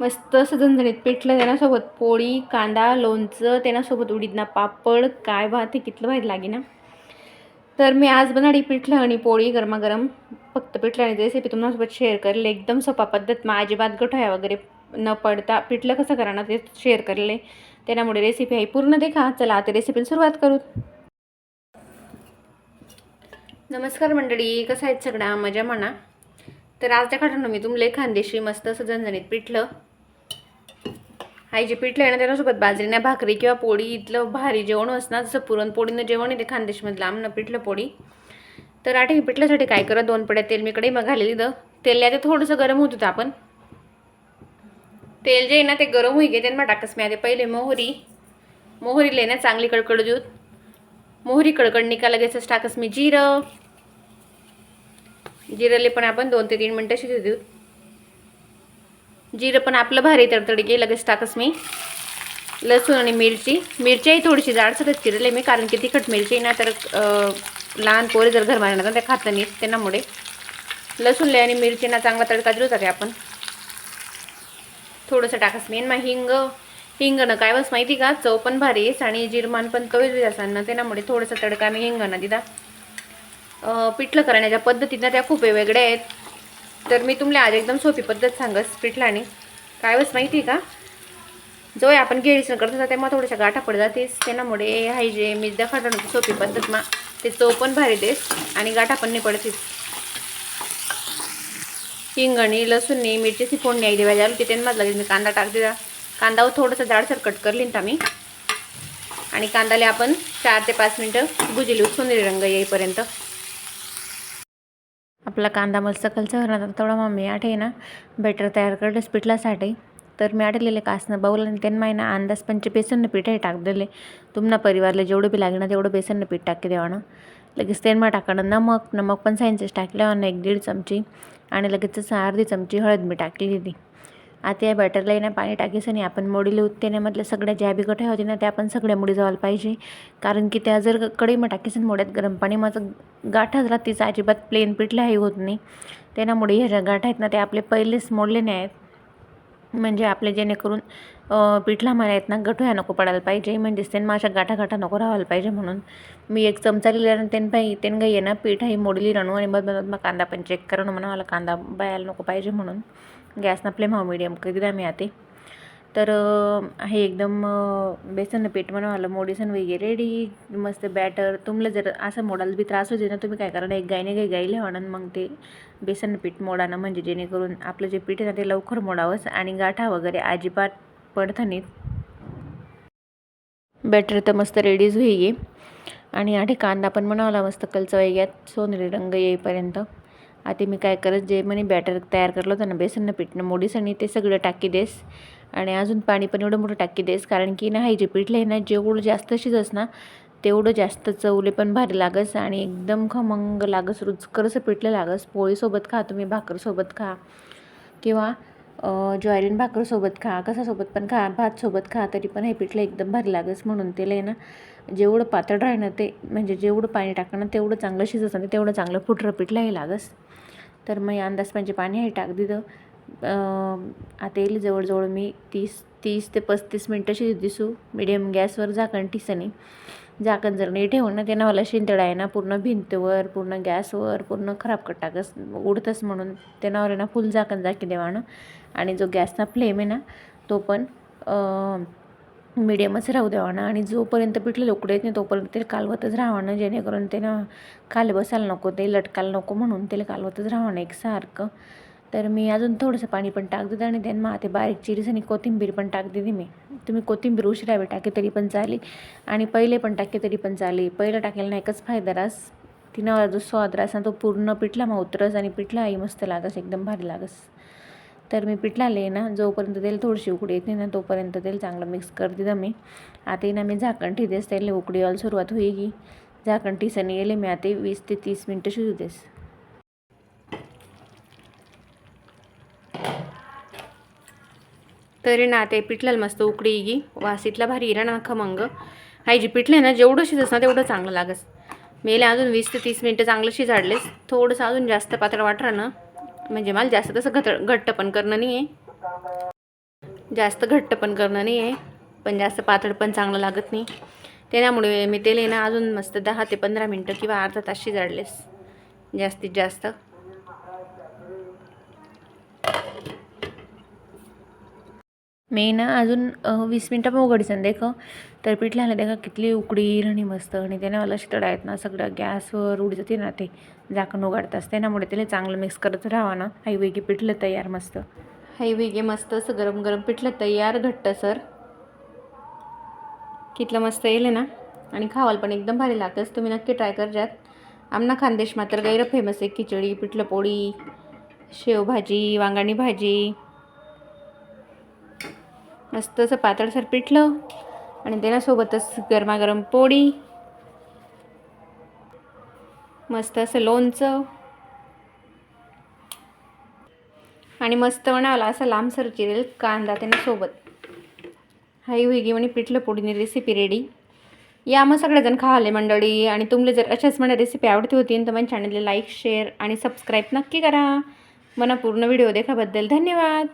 मस्त असं झणझणीत पिठलं त्यानासोबत पोळी कांदा लोणचं त्यानासोबत उडीदना पापड काय भात हे कितलं भारी लागे ना. तर मी आज बनाडी पिठलं आणि पोळी गरमागरम. फक्त पिठलं आणि रेसिपी तुम्हाला शेअर करेल. एकदम सोपा पद्धत. मग अजिबात गठोया वगैरे न पडता पिठलं कसं करा ना ते शेअर करले. त्यामुळे रेसिपी आहे पूर्ण देखा. चला आता रेसिपीला सुरुवात करू. नमस्कार मंडळी. कसं आहेत सगळ्या? मजा म्हणा. तर आज त्या काढून मी तुमले खानदेशी मस्त असं झणझणीत पिठलं. आई जे पिठलं आहे ना त्याच्यासोबत बाजरीना भाकरी किंवा पोळी इथलं भारी जेवण असणार जसं पुरणपोळीनं जेवण येते खानदेशमधलं आमनं पिठलं पोळी. तर आठ पिठल्यासाठी काय करत दोन पड्या तेल मी कडे मग घालेली द तेल ते थोडंसं गरम होत होतं आपण. तेल जे आहे ना ते गरम होई गे त्यांना टाकस मी आधी पहिले मोहरी. मोहरी ना चांगली कडकड देऊत मोहरी कडकड निका लगेचच टाकस मी जिरं. जिरले पण आपण दोन ते तीन मिनटं शिजू देऊ. जिरं पण आपलं भारी तडतडके लगेच टाकस मी. लसूण आणि मिरची. मिरच्याही थोडीशी जाडसरच चिरले मी कारण की तिखट मिरची ना तर लहान पोरे जर घर मारणार त्या खात नाही त्यांनामुळे लसूणले आणि मिरचीना चांगला तडका दिलो जाते आपण. थोडंसं टाकस मी. मग हिंग हिंगणं काय बस माहिती का? चव पण भारी आणि जिरमान पण तोच जास्त ना त्यामुळे थोडंसं तडका मी हिंगणं दिदा. पिठलं करण्याच्या पद्धतीनं त्या खूप वेगळ्या आहेत. तर मी तुम्हाला आज एकदम सोपी पद्धत सांगस पिठलाने. काय बस माहिती आहे का? जो आपण गेळीसण करतो तेव्हा थोड्याशा गाठा पड जातेस त्यामुळे हाय जे मी दाखवतो सोपी पद्धत मा ते चव पण भारी देस आणि गाठा पण नाही पडतेस हिंगणी लसूणनी मिरचीची फोडणी आई देवा झाली की त्यांना लगेच मी कांदा टाक दिला. कांदावर थोडंसं जाडसर कट करलीन मी. आणि कांदाले आपण चार ते पाच मिनटं भुजिली सोनेरी रंग येईपर्यंत. आपला कांदा मस्त कलचा तर तेवढा मग मी आहे ना बेटर तयार करतेस पिठलासाठी. तर मी आठलेले कासनं बाऊल आणि त्यांना ना अंदाज पंच बेसननं पीठ आहे टाक दिले तुम्हाला परिवारला जेवढं बी लागेल तेवढं बेसननं पीठ टाकी देवानं. लगेच तेनमा टाकणं नमक नमक पण सायन्सेस टाकल्यावर एक दीड चमची आणि लगेच अर्धी चमची हळद मी टाकली ती आता या बॅटरला ना पाणी टाकीस आणि आपण मोडीले उत्तेण्यामधल्या सगळ्या ज्या बी गठ्या होती ना त्या आपण सगळ्या मुडी जावायला पाहिजे. कारण की त्या जर कढई मग टाकीस मोड्यात गरम पाणी माझं गाठाच राहत तिचा अजिबात प्लेन पिठल्याही होत नाही. त्यामुळे ह्या ज्या गाठा आहेत ना ते आपले पहिलेच मोडले नाही आहेत. म्हणजे आपले जेणेकरून पिठला मला आहेत ना गठोया नको पडायला पाहिजे. म्हणजेच त्यांना माझ्या गाठा गाठा नको राहायला पाहिजे म्हणून मी एक चमचा लिहिल्यानं त्यांना पाहिजे त्यांना काही ना पीठ ही मोडली रणू आणि मग मग कांदा पण चेक करणं म्हणून मला कांदा बायाला नको पाहिजे म्हणून. गॅसना फ्लेम हा मिडियम कधी द्या मी आते तर हे एकदम बेसन पीठ बनवायला मोडीसन वगैरे रेडी मस्त बॅटर तुम्हाला जर असं मोडायला बी त्रास होते ना तुम्ही काय करा एक गायने गाई गायले म्हणून मग ते बेसन पीठ मोडानं. म्हणजे जेणेकरून आपलं जे पीठ आहे ना ते लवकर मोडावंच आणि गाठा वगैरे अजिबात पडतं बॅटर तर मस्त रेडीज होई आणि आठे कांदा पण बनवला मस्त कलचा वगैरे सोनेरी रंग येईपर्यंत. आता मी काय करत जे म्हणे बॅटर तयार करलं होतं ना बेसननं पिठणं मोडीस आणि ते सगळं टाकी देस. आणि अजून पाणी पण एवढं मोठं टाकी देस कारण की ना हे जे पिठलं आहे ना जेवढं जास्त शिजस ना तेवढं जास्त चवले पण भारी लागस आणि एकदम खमंग लागस रुचकरसं पिठलं लागस. पोळीसोबत खा तुम्ही भाकरसोबत खा. किंवा ज्वारीन भाकरसोबत खा कसासोबत पण खा भातसोबत खा तरी पण हे पिठलं एकदम भारी लागस म्हणून त्याला ना. जेवढं पातळ राहणं ते म्हणजे जेवढं पाणी टाकणं तेवढं चांगलं शिजत आणि तेवढं चांगलं फुटरं पिठलंही लागस. तर मग अंदाज म्हणजे पाणी हे टाक दिलं. आता येईल जवळजवळ मी तीस तीस ते पस्तीस मिनटं शिजत दिसू. मिडियम गॅसवर झाकण ठिसणी. झाकण जर नाही ठेवून ना त्यांना मला शिंतडा आहे ना पूर्ण भिंतवर पूर्ण गॅसवर पूर्ण खराब कट टाकस उडतस म्हणून त्यानावर आहे ना फुल झाकण झाकी देवानं. आणि जो गॅसचा फ्लेम आहे ना तो पण मिडियमच राहू द्यावानं आणि जोपर्यंत पिठलं लोकडं येत नाही तोपर्यंत ते कालवतच राहावं जेणेकरून ते ना काल बसायला नको ते लटकायला नको म्हणून ते कालवतच राहावं एकसारखं. तर मी अजून थोडंसं पाणी पण टाक देते आणि त्यांना ते बारीक चिरीस आणि कोथिंबीर पण टाक देते मी. तुम्ही कोथिंबीर उशिरावे टाके तरी पण चालेल. आणि पहिले पण टाके तरी पण चालेल. पहिलं टाकेल ना एकच फायदा रास. तिनं जो स्वाद रास ना तो पूर्ण पिठला मग उतरस आणि पिठलाही मस्त लागस एकदम भारी लागस. तर मी पिठला आले ना जोपर्यंत तेल थोडीशी उकडी येते ना तोपर्यंत तेल चांगलं मिक्स करते मी. आता ना मी झाकण ठेवतेस त्याला उकडी यायला सुरुवात होईल झाकण ठिसणी येले मी आता वीस ते तीस मिनटं शिजू देस. तरी ना ते पिठल्याला मस्त उकडी गी. वासीतला भारी इरा ना खमंग हाय जी पिठले ना जेवढं शिजस ना तेवढं चांगलं लागस. मेले अजून वीस ते तीस मिनटं चांगलं शिजाडलेस. थोडंसं अजून जास्त पातळ वाटलं ना म्हणजे मला जास्त तसं घट घट्ट पण करणं नाही आहे जास्त घट्ट पण करणं नाही आहे पण जास्त पातळ पण चांगलं लागत नाही. त्यामुळे मी तेल ना अजून मस्त दहा ते पंधरा मिनटं किंवा अर्धा तास शिजाडलेस. जास्तीत जास्त. मी ना अजून वीस मिनटं मग उघडीसन देख. तर पीठ लागलं देखा कितली उकडी आणि मस्त. आणि त्याने मला शितडा आहेत ना सगळं गॅसवर उडी जाते ना ते. झाकण उघडतास त्यामुळे त्याला चांगलं मिक्स करत राहावं ना. हाई वेगी पिठलं तयार मस्त. हाई वेगे मस्त असं गरम गरम पिठलं तयार घट्ट सर. कितलं मस्त येईल ना. आणि खावाल पण एकदम भारी लागतंच. तुम्ही नक्की ट्राय करजात. आमना खानदेश मात्र गैर फेमस आहे. खिचडी पिठलं पोळी शेवभाजी वांगाणी भाजी. मस्त असं पातळसर पिठलं आणि त्याच्यासोबतच गरमागरम पोळी. मस्त असं लोणचं. आणि मस्त म्हणाला असं लांबसर चिरेल कांदा त्याच्यासोबत. हाई हुई म्हणे पिठलं पोळीनी रेसिपी रेडी या मग सगळेजण खाले मंडळी आणि तुमले जर अशाच मला रेसिपी आवडती होती तर माझ्या चॅनलला लाईक शेअर आणि सबस्क्राईब नक्की करा. मला पूर्ण व्हिडिओ देखाबद्दल धन्यवाद.